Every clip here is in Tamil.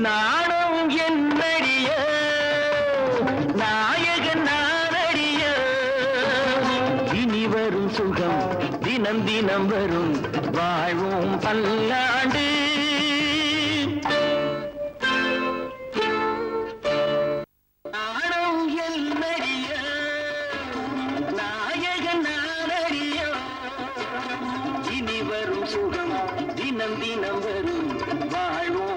நாணம் என்னறிய நாயகன் நானறிய இனி வரும் சுகம் தினம் தினம் வரும். வாழ்வோம் பல்லாண்டு. தினம் தினம் வரும். வாழ்வோம்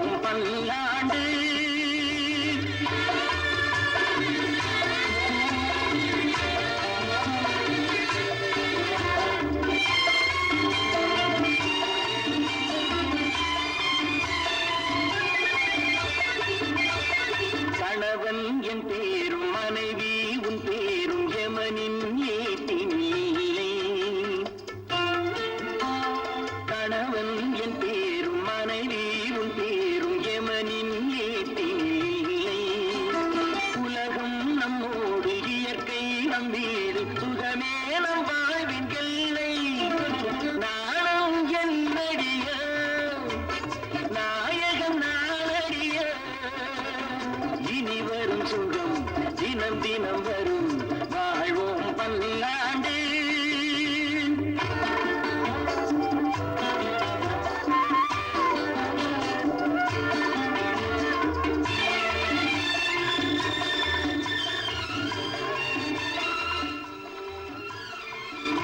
என் பேரும் மனைவி உன் பேரும் யமனின் ஏத்தினில்லை கணவன் என் பேரும் மனைவி உன் பேரும் யமனின் ஏத்தினில்லை உலகம் நம்மோடு இயற்கை நம் வீடு சுகமே நம்பா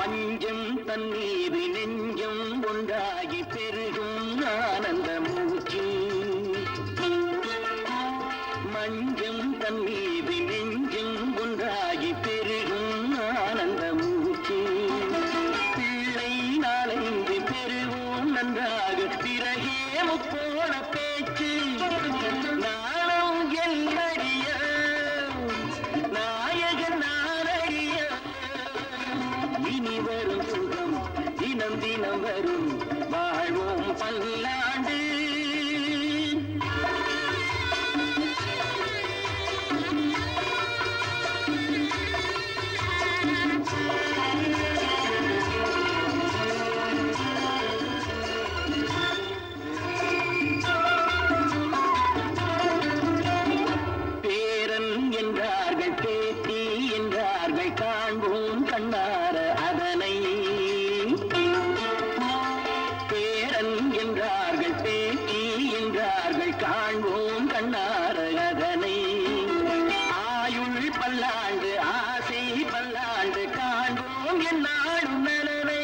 மஞ்சம் தண்ணீர் நெஞ்சம் ஒன்றாகி பெருகும். இனி வரும் சுகம் தினம் தினம் வரும். வாழ்வோம் பல்லாண்டு ஆழ்வோம் கண்ணாரதனை ஆயுள் பல்லாண்டு ஆசை பல்லாண்டு காண்போம் என் நாடும் நனவை